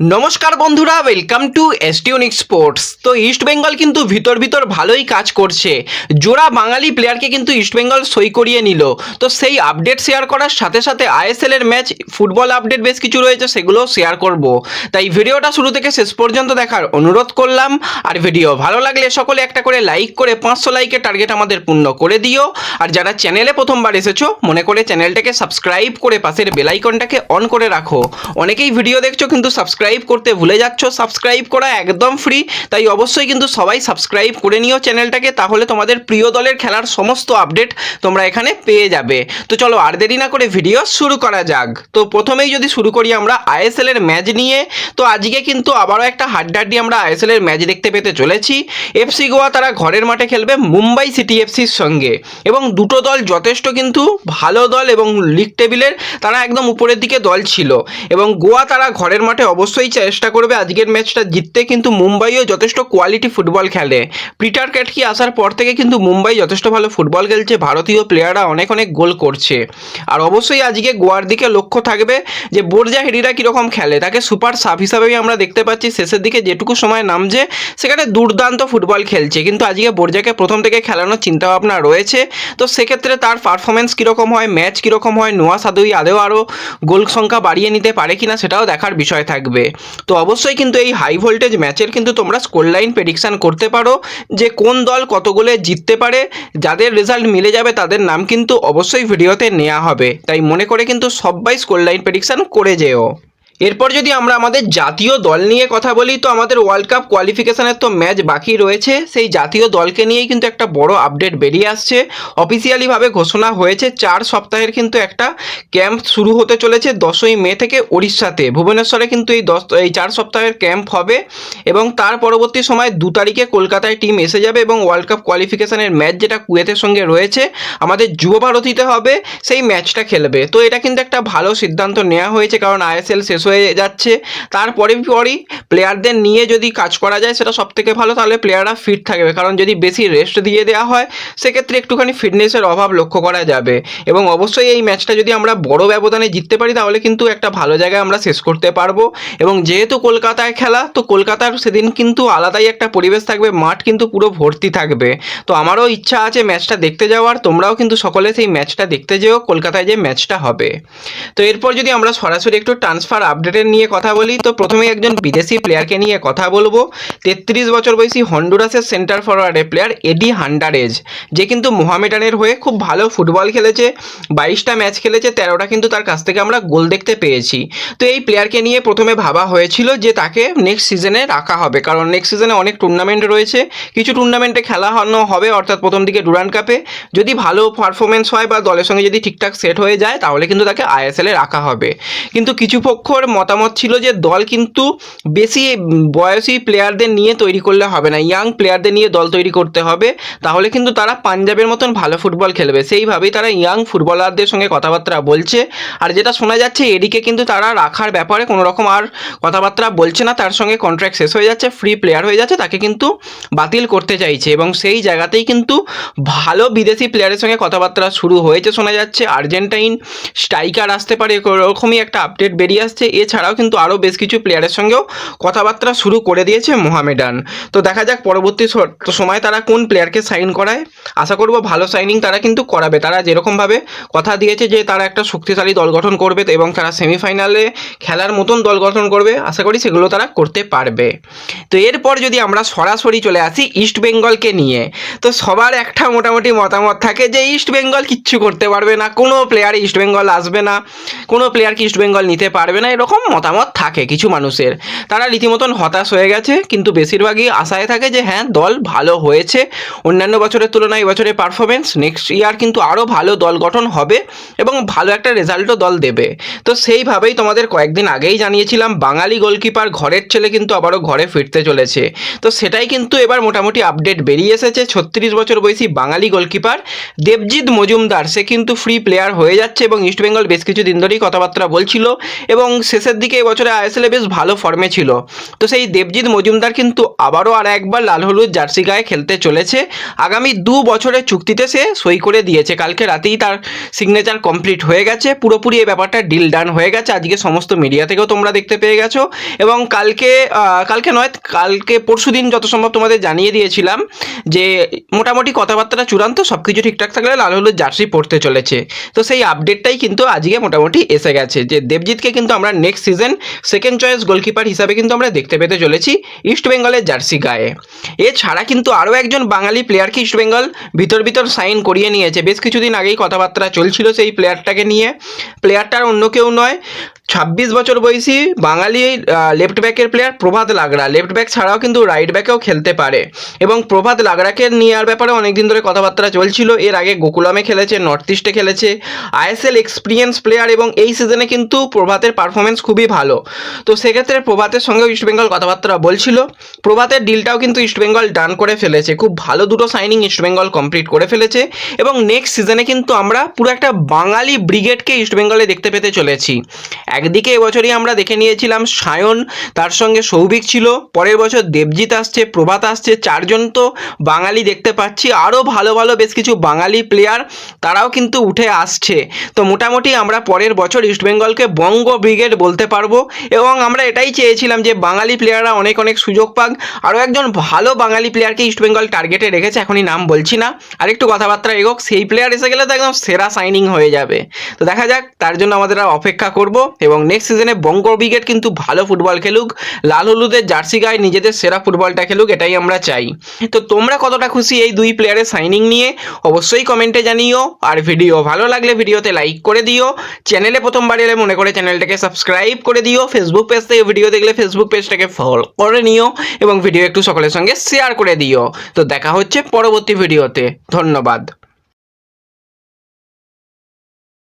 নমস্কার বন্ধুরা welcome to এসটিউনিক স্পোর্টস তো ইস্ট বেঙ্গল কিন্তু ভিতর ভিতর ভালোই কাজ করছে। জোড়া বাঙালি প্লেয়ারকে কিন্তু ইস্ট বেঙ্গল সই করিয়ে নিল। তো সেই আপডেট শেয়ার করার সাথে সাথে আইএসএল এর ম্যাচ ফুটবল আপডেট বেশ কিছু রয়েছে, সেগুলোও শেয়ার করব। তাই ভিডিওটা শুরু থেকে শেষ পর্যন্ত দেখার অনুরোধ করলাম। আর ভিডিও ভালো লাগলে সকলে একটা করে লাইক করে পাঁচশো লাইকের টার্গেট আমাদের পূর্ণ করে দিও। আর যারা চ্যানেলে প্রথমবার এসেছ, মনে করে চ্যানেলটাকে সাবস্ক্রাইব করে পাশের বেলাইকনটাকে অন করে রাখো। অনেকেই ভিডিও দেখছ, কিন্তু সাবস্ক্রাইব করতে ভুলে যাচ্ছ সাবস্ক্রাইব করা একদম ফ্রি তাই অবশ্যই কিন্তু সবাই সাবস্ক্রাইব করে নিও চ্যানেলটাকে তাহলে তোমাদের প্রিয় দলের খেলার সমস্ত আপডেট তোমরা এখানে পেয়ে যাবে। তো চলো আর দেরি না করে ভিডিও শুরু করা যাক। তো প্রথমেই যদি শুরু করি আমরা আইএসএল এর ম্যাচ নিয়ে, তো আজকে কিন্তু আবারও একটা হাড্ডাড্ডি আমরা আইএসএল এর ম্যাচ দেখতে পেতে চলেছি। এফসি গোয়া তারা ঘরের মাঠে খেলবে মুম্বাই সিটি এফসির সঙ্গে। এবং দুটো দল যথেষ্ট কিন্তু ভালো দল এবং লিগ টেবিলের তারা একদম উপরের দিকে দল ছিল। এবং গোয়া তারা ঘরের মাঠে অবশ্যই চেষ্টা করবে আজকের ম্যাচটা জিততে, কিন্তু মুম্বাইও যথেষ্ট কোয়ালিটি ফুটবল খেলে। পিটার ক্যাটকি আসার পর থেকে কিন্তু মুম্বাই যথেষ্ট ভালো ফুটবল খেলছে, ভারতীয় প্লেয়াররা অনেক অনেক গোল করছে। আর অবশ্যই আজকে গোয়ার দিকে লক্ষ্য থাকবে যে বোরজা হেরিরা কীরকম খেলে। তাকে সুপার সাব হিসাবেই আমরা দেখতে পাচ্ছি, শেষের দিকে যেটুকু সময় নামছে, সেখানে দুর্দান্ত ফুটবল খেলছে। কিন্তু আজকে বোরজাকে প্রথম থেকে খেলানোর চিন্তাভাবনা রয়েছে। তো সেক্ষেত্রে তার পারফরমেন্স কীরকম হয় ম্যাচ কীরকম হয়, নোয়া সাদুই আদেও আরও গোল সংখ্যা বাড়িয়ে নিতে পারে কিনা সেটাও দেখার বিষয় থাকবে। তো অবশ্যই কিন্তু এই হাই ভোল্টেজ ম্যাচের কিন্তু তোমরা স্কোর লাইন প্রেডিকশান করতে পারো যে কোন দল কত গোলে জিততে পারে, যাদের রেজাল্ট মিলে যাবে তাদের নাম কিন্তু অবশ্যই ভিডিওতে নেওয়া হবে। তাই মনে করে কিন্তু সবাই স্কোর লাইন প্রেডিকশান করে যেও। এরপর যদি আমরা আমাদের জাতীয় দল নিয়ে কথা বলি, তো আমাদের ওয়ার্ল্ড কাপ কোয়ালিফিকেশনের তো ম্যাচ বাকি রয়েছে। সেই জাতীয় দলকে নিয়েই কিন্তু একটা বড় আপডেট বেরিয়ে আসছে। অফিসিয়ালিভাবে ঘোষণা হয়েছে, চার সপ্তাহের কিন্তু একটা ক্যাম্প শুরু হতে চলেছে দশই মে থেকে উড়িষ্যাতে ভুবনেশ্বরে কিন্তু এই দশ, এই চার সপ্তাহের ক্যাম্প হবে এবং তার পরবর্তী সময় দু তারিখে কলকাতায় টিম এসে যাবে এবং ওয়ার্ল্ড কাপ কোয়ালিফিকেশানের ম্যাচ যেটা কুয়েতের সঙ্গে রয়েছে, আমাদের যুব ভারতীতে হবে, সেই ম্যাচটা খেলবে। তো এটা কিন্তু একটা ভালো সিদ্ধান্ত নেওয়া হয়েছে, কারণ আইএসএল শেষ হয়ে যাচ্ছে। তারপরে পরই প্লেয়ারদের নিয়ে যদি কাজ করা যায়, সেটা সব থেকে ভালো, তাহলে প্লেয়াররা ফিট থাকবে। কারণ যদি বেশি রেস্ট দিয়ে দেওয়া হয়, সেক্ষেত্রে একটুখানি ফিটনেসের অভাব লক্ষ্য করা যাবে। এবং অবশ্যই এই ম্যাচটা যদি আমরা বড় ব্যবধানে জিততে পারি, তাহলে কিন্তু একটা ভালো জায়গায় আমরা শেষ করতে পারব। এবং যেহেতু কলকাতায় খেলা, তো কলকাতার সেদিন কিন্তু আলাদাই একটা পরিবেশ থাকবে, মাঠ কিন্তু পুরো ভর্তি থাকবে। তো আমারও ইচ্ছা আছে ম্যাচটা দেখতে যাওয়ার, তোমরাও কিন্তু সকলে সেই ম্যাচটা দেখতে যেও, কলকাতায় যে ম্যাচটা হবে। তো এরপর যদি আমরা সরাসরি একটু ট্রান্সফার আপডেটের নিয়ে কথা বলি, তো প্রথমে একজন বিদেশি প্লেয়ারকে নিয়ে কথা বলব। তেত্রিশ বছর বয়সী হন্ডুরাসের সেন্টার ফরওয়ার্ডের প্লেয়ার এডি হান্ডারেজ, যে কিন্তু মোহামেডানের হয়ে খুব ভালো ফুটবল খেলেছে, বাইশটা ম্যাচ খেলেছে, তেরোটা কিন্তু তার কাছ থেকে আমরা গোল দেখতে পেয়েছি। তো এই প্লেয়ারকে নিয়ে প্রথমে ভাবা হয়েছিল যে তাকে নেক্সট সিজনে রাখা হবে, কারণ নেক্সট সিজনে অনেক টুর্নামেন্ট রয়েছে। কিছু টুর্নামেন্টে খেলা হনো হবে, অর্থাৎ প্রথম দিকে ডুরান কাপে যদি ভালো পারফরমেন্স হয় বা দলের সঙ্গে যদি ঠিকঠাক সেট হয়ে যায়, তাহলে কিন্তু তাকে আইএসএলে রাখা হবে। কিন্তু কিছু পক্ষর মতামত ছিল যে দল কিন্তু বেশি বয়সী প্লেয়ারদের নিয়ে তৈরি করলে হবে না। ইয়াং প্লেয়ারদের নিয়ে দল তৈরি করতে হবে, তাহলে কিন্তু তারা পাঞ্জাবের মতন ভালো ফুটবল খেলবে। সেইভাবেই তারা ইয়াং ফুটবলারদের সঙ্গে কথাবার্তা বলছে। আর যেটা শোনা যাচ্ছে, এদিকে কিন্তু তারা রাখার ব্যাপারে কোনো রকম আর কথাবার্তা বলছে না। তার সঙ্গে কন্ট্রাক্ট শেষ হয়ে যাচ্ছে ফ্রি প্লেয়ার হয়ে যাচ্ছে, তাকে কিন্তু বাতিল করতে চাইছে। এবং সেই জায়গাতেই কিন্তু ভালো বিদেশি প্লেয়ারের সঙ্গে কথাবার্তা শুরু হয়েছে, শোনা যাচ্ছে। আর্জেন্টাইন স্ট্রাইকার আসতে পারে, এরকমই একটা আপডেট বেরিয়ে আসছে। এছাড়াও কিন্তু আরও বেশ কিছু প্লেয়ারের সঙ্গেও কথাবার্তা শুরু করে দিয়েছে মোহামেডান। তো দেখা যাক পরবর্তী সময় তারা কোন প্লেয়ারকে সাইন করায়। আশা করব ভালো সাইনিং তারা কিন্তু করাবে। তারা যেরকমভাবে কথা দিয়েছে যে তারা একটা শক্তিশালী দল গঠন করবে এবং তারা সেমিফাইনালে খেলার মতন দল গঠন করবে, আশা করি সেগুলো তারা করতে পারবে। তো এরপর যদি আমরা সরাসরি চলে আসি ইস্ট বেঙ্গলকে নিয়ে, তো সবার একটা মোটামুটি মতামত থাকে যে ইস্ট বেঙ্গল কিচ্ছু করতে পারবে না। কোনো প্লেয়ার ইস্ট বেঙ্গল আসবে না। কোনো প্লেয়ারকে ইস্ট বেঙ্গল নিতে পারবে না। এরকম মতামত থাকে কিছু মানুষের। তারা রীতিমতন হতাশ হয়ে গেছে, কিন্তু বেশিরভাগই আশায় থাকে যে হ্যাঁ দল ভালো হয়েছে। অন্যান্য বছরের তুলনায় এবছরের পারফরমেন্স নেক্সট ইয়ার কিন্তু আরও ভালো দল গঠন হবে এবং ভালো একটা রেজাল্টও দল দেবে। তো সেইভাবেই তোমাদের কয়েকদিন আগেই জানিয়েছিলাম, বাঙালি গোলকিপার ঘরের ছেলে কিন্তু আবারও ঘরে ফিরতে চলেছে। তো সেটাই কিন্তু এবার মোটামুটি আপডেট বেরিয়ে এসেছে। ছত্রিশ বছর বয়সী বাঙালি গোলকিপার দেবজিৎ মজুমদার, সে কিন্তু ফ্রি প্লেয়ার হয়ে যাচ্ছে এবং ইস্টবেঙ্গল বেশ কিছু দিন ধরেই কথাবার্তা বলছিল এবং শেষের দিকে এবছরে আইএসএলে বেশ ভালো ফর্মে ছিল। তো সেই দেবজিৎ মজুমদার কিন্তু আবারও আর একবার লাল হলুদ জার্সি গায়ে খেলতে চলেছে। আগামী দু বছরের চুক্তিতে সে সই করে দিয়েছে। কালকে রাতেই তার সিগনেচার কমপ্লিট হয়ে গেছে। পুরোপুরি এই ব্যাপারটা ডিল ডান হয়ে গেছে। আজকে সমস্ত মিডিয়া থেকেও তোমরা দেখতে পেয়ে গেছো। এবং কালকে কালকে নয়, কালকে পরশু দিন যত সম্ভব তোমাদের জানিয়ে দিয়েছিলাম যে মোটামুটি কথাবার্তা চূড়ান্ত সব কিছু ঠিকঠাক থাকলে লাল হলুদ জার্সি পড়তে চলেছে। তো সেই আপডেটটাই কিন্তু আজকে মোটামুটি এসে গেছে যে দেবজিৎকে কিন্তু আমরা next season second choice goalkeeper হিসাবে কিন্তু আমরা দেখতে পেতে চলেছি ইস্ট বেঙ্গলের জার্সি গায়ে। এছাড়া কিন্তু আরও একজন বাঙালি প্লেয়ারকে ইস্ট বেঙ্গল ভিতর ভিতর সাইন করিয়ে নিয়েছে। বেশ কিছুদিন আগেই কথাবার্তা চলছিল সেই প্লেয়ারটাকে নিয়ে। প্লেয়ারটার অন্য কেউ নয়, ছাব্বিশ বছর বয়সী বাঙালি লেফট ব্যাকের player Prabhat Lakra left back ছাড়াও কিন্তু রাইট ব্যাকেও খেলতে পারে। এবং প্রভাত লাগড়াকে নেওয়ার ব্যাপারে অনেকদিন ধরে কথাবার্তা চলছিল। এর আগে গোকুলামে খেলেছে নর্থ ইস্টে খেলেছে। আইএসএল এক্সপিরিয়েন্স প্লেয়ার এবং এই সিজনে কিন্তু প্রভাতের পারফরমেন্স খুবই ভালো। তো সেক্ষেত্রে প্রভাতের সঙ্গেও ইস্টবেঙ্গল কথাবার্তা বলছিল। প্রভাতের ডিলটাও কিন্তু ইস্টবেঙ্গল ডান করে ফেলেছে। খুব ভালো দুটো সাইনিং ইস্টবেঙ্গল কমপ্লিট করে ফেলেছে। এবং নেক্সট সিজনে কিন্তু আমরা পুরো একটা বাঙালি ব্রিগেডকে ইস্টবেঙ্গলে দেখতে পেতে চলেছি। একদিকে এবছরই আমরা দেখে নিয়েছিলাম সায়ন, তার সঙ্গে সৌভিক ছিল। পরের বছর দেবজিৎ আসছে, প্রভাত আসছে। চারজন তো বাঙালি দেখতে পাচ্ছি। আরও ভালো ভালো বেশ কিছু বাঙালি প্লেয়ার তারাও কিন্তু উঠে আসছে। তো মোটামুটি আমরা পরের বছর ইস্টবেঙ্গলকে বঙ্গ ব্রিগেড বলতে পারব। এবং আমরা এটাই চেয়েছিলাম যে বাঙালি প্লেয়াররা অনেক অনেক সুযোগ পাক। আরও একজন ভালো বাঙালি প্লেয়ারকে ইস্টবেঙ্গল টার্গেটে রেখেছে, এখনই নাম বলছি না। আরেকটু কথাবার্তা এগোক, সেই প্লেয়ার এসে গেলে তো একদম সেরা সাইনিং হয়ে যাবে। তো দেখা যাক, তার জন্য আমাদের অপেক্ষা করব। এবং নেক্সট সিজনে বঙ্গ ব্রিগেড কিন্তু ভালো ফুটবল খেলুক। লাল হলুদের জার্সি গায়ে নিজেদের সেরা ফুটবলটা খেলুক, এটাই আমরা চাই। তো তোমরা কতটা খুশি এই দুই প্লেয়ারের সাইনিং নিয়ে? অবশ্যই কমেন্টে জানিও। আর ভিডিও ভালো লাগলে ভিডিওতে লাইক করে দিও। চ্যানেলে প্রথমবার এলে মনে করে চ্যানেলটাকে সাবস্ক্রাইব করে দিও। ফেসবুক পেজ থেকে ভিডিও দেখলে ফেসবুক পেজটাকে ফলো করে নিও এবং ভিডিও একটু সকলের সঙ্গে শেয়ার করে দিও। তো দেখা হচ্ছে পরবর্তী ভিডিওতে ধন্যবাদ।